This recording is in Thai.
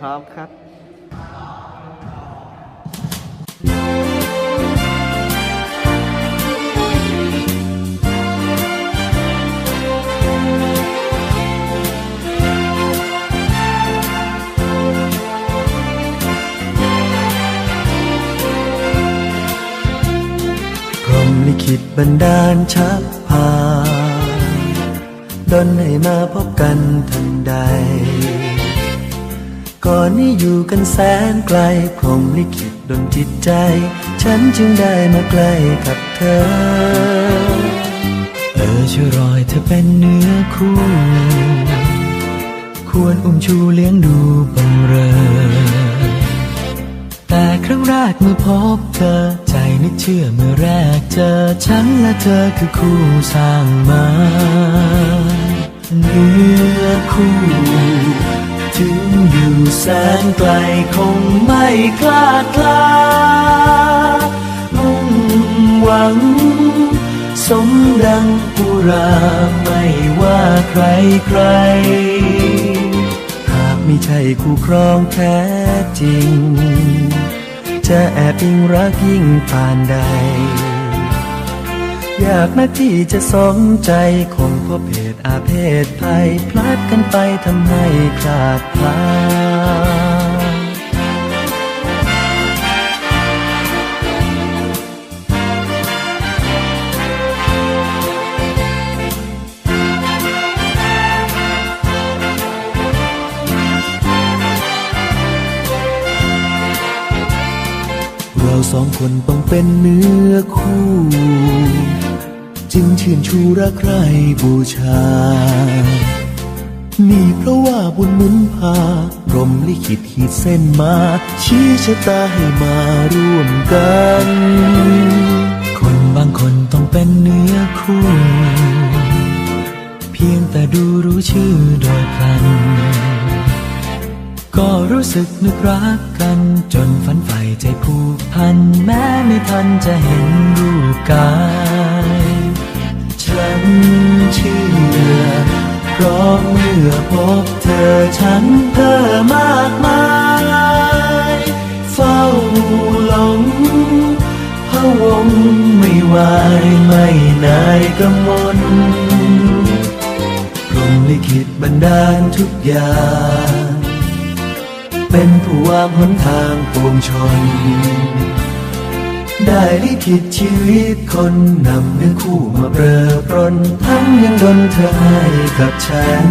พร้อมครับลิขิตบันดาลชักพาดนให้มาพบกันทันใด ก่อนนี้อยู่กันแสนไกลพรมลิขิตดนจิตใจ ฉันจึงได้มาใกล้กับเธอ เออช่วยรอยเธอเป็นเนื้อคู่ ควรอุ้มชูเลี้ยงดูบังเรอ แต่ครั้งแรกเมื่อพบเธอ ใจนึกเชื่อเมื่อแรกเจอ ฉันและเธอคือคู่สร้างมาเนื้อคู่ ถึงอยู่แสนไกลคงไม่คลาดคลามุ่งหวัง สมดังปุราไม่ว่าใครใคร หากไม่ใช่คู่ครองแท้จริง จะแอบอิงรักยิ่งปานใด ยากนักที่จะสมใจคงเพราะเพศอาเพศภัยพลัดกันไปทำให้คลาดพลาดเราสองคนต้องเป็นเนื้อคู่ จึงชื่นชูรักใครบูชา นี่เพราะว่าบุญหมุนพารมลิขิตขีดเส้นมา ชี้ชะตาให้มาร่วมกัน คนบางคนต้องเป็นเนื้อคู่เพียงแต่ดูรู้ชื่อโดยพลัน ก็รู้สึกนึกรักกัน จนฝันใฝ่ใจผูกพัน แม้ไม่ทันจะเห็นรูปกาย ฉันเชื่อ เพราะเมื่อพบเธอฉันเพ้อมากมาย เฝ้าหลงพะวงไม่ไหวไม่นายกำมลพรมลิขิตบันดาลทุกอย่าง เป็นผู้วางหนทางปวงชน ได้ลิขิตชีวิตคนนำเนื้อคู่มาเปรอปรนทั้งยังดนเธอให้กับฉัน